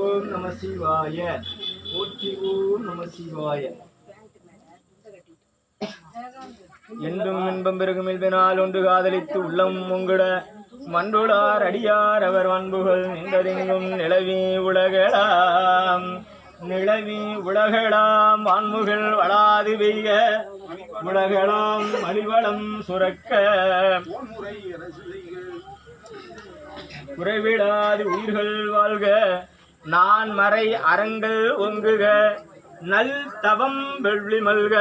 ஓம் நம சிவாய. போற்றி ஓம் நம சிவாய. என்றும் இன்பம் பெருகும் இல்பினால் ஒன்று காதலித்து உள்ளம் உங்குட. மண்டுளார் அடியார் அவர் அன்புகள் நின்றதெங்கும் நிலவி உலகலாம் நிலவி உலகலாம் வான்முகள் வளாது வெய்ய உலகலாம் மலிவளம் சுரக்க. குறைவிடாது உயிர்கள் வாழ்க. நான் மறை அறங்கள் ஒங்குக நல் தவம் வெள்ளி மல்க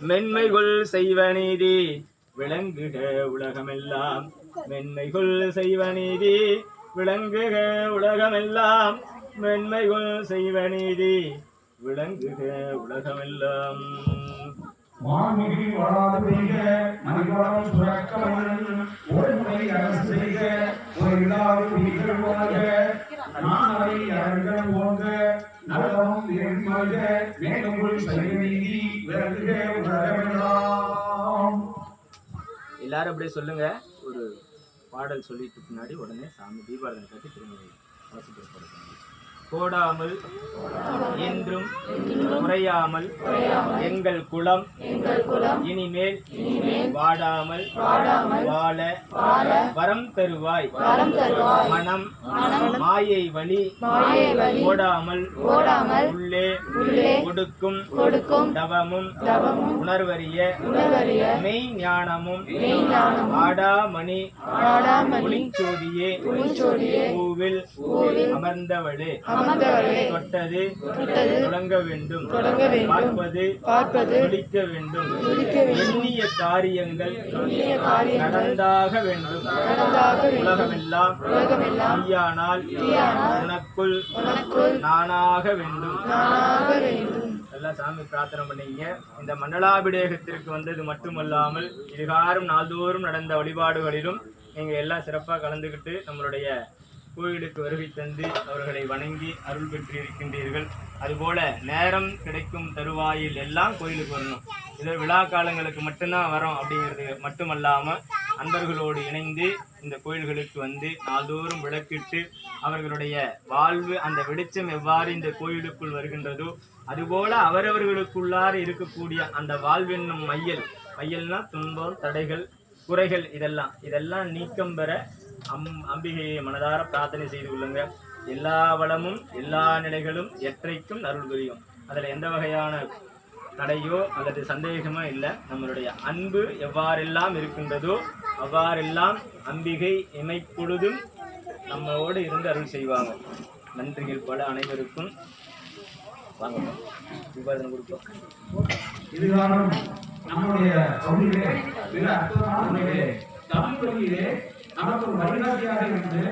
மென்மைகுள் செய்வ நீதி விளங்குக உலகமெல்லாம். மென்மைகுள் செய்வ நீதி விளங்குக உலகமெல்லாம். மென்மைகுள் செய்வ நீதி விளங்குக உலகமெல்லாம். மாமிகி வளாது பெய்க மணிவளம் சுரக்கமன் ஒருமுறை அரசு நலமும் எண்மல்க மேலும் செய்ய விலகுக விளங்குக உலகமெல்லாம். எல்லாரும் அப்படியே சொல்லுங்க. ஒரு பாடல் சொல்லிட்டு பின்னாடி உடனே சாமி தீபாவளி கட்டி திரும்ப வாசிக்கப்படுது கோடாமல் என்றும் குறையாமல் எங்கள் குலம் இனிமேல் வாடாமல் வாழ வரம் தருவாய். மனம் மாயை வழி ஓடாமல் உள்ளே கொடுக்கும் தவமும் உணர்வறிய மெய் ஞானமும் ஆடாமணி ஒளிச்சோதியே பூவில் அமர்ந்தவளே. தொட்டது தொடங்க வேண்டும். பார்ப்பது துடிக்க வேண்டும். எண்ணிய காரியங்கள் நடந்தாக வேண்டும். உலகமெல்லாம் உனக்குள் நானாக வேண்டும். எல்லாம் சாமி பிரார்த்தனை பண்ணீங்க. இந்த மண்டலாபிடேகத்திற்கு வந்தது மட்டுமல்லாமல் இதுகாரும் நாள்தோறும் நடந்த வழிபாடுகளிலும் நீங்க எல்லாம் சிறப்பாக கலந்துக்கிட்டு நம்மளுடைய கோயிலுக்கு வருகை தந்து அவர்களை வணங்கி அருள் பெற்று இருக்கின்றீர்கள் அதுபோல நேரம் கிடைக்கும் தருவாயில் எல்லாம் கோயிலுக்கு வரணும். இது விழா காலங்களுக்கு மட்டும்தான் வரோம் அப்படிங்கிறது மட்டுமல்லாமல் அன்பர்களோடு இணைந்து இந்த கோயில்களுக்கு வந்து நாள்தோறும் விளக்கிட்டு அவர்களுடைய வாழ்வு அந்த வெளிச்சம் எவ்வாறு இந்த கோயிலுக்குள் வருகின்றதோ அதுபோல அவரவர்களுக்குள்ளார இருக்கக்கூடிய அந்த வாழ்வென்னும் மையல். மையல்னா துன்பம் தடைகள் குறைகள் இதெல்லாம். இதெல்லாம் நீக்கம் பெற அம் அம்பிகையை மனதார பிரார்த்தனை செய்து கொள்ளுங்க. எல்லா வளமும் எல்லா நிலைகளும் எற்றைக்கும் அருள் புரியும். அதில் எந்த வகையான தடையோ அல்லது சந்தேகமோ இல்லை. நம்மளுடைய அன்பு எவ்வாறெல்லாம் இருக்கின்றதோ அவ்வாறெல்லாம் அம்பிகை இமைப்பொழுதும் நம்மளோடு இருந்து அருள் செய்வாங்க. நன்றிகள் பல அனைவருக்கும். வாங்க. விவாதம் கொடுப்போம். நம்முடைய தமிழிலே தமிழ் நமக்கு ஒரு வழிகாட்டியாக இருந்து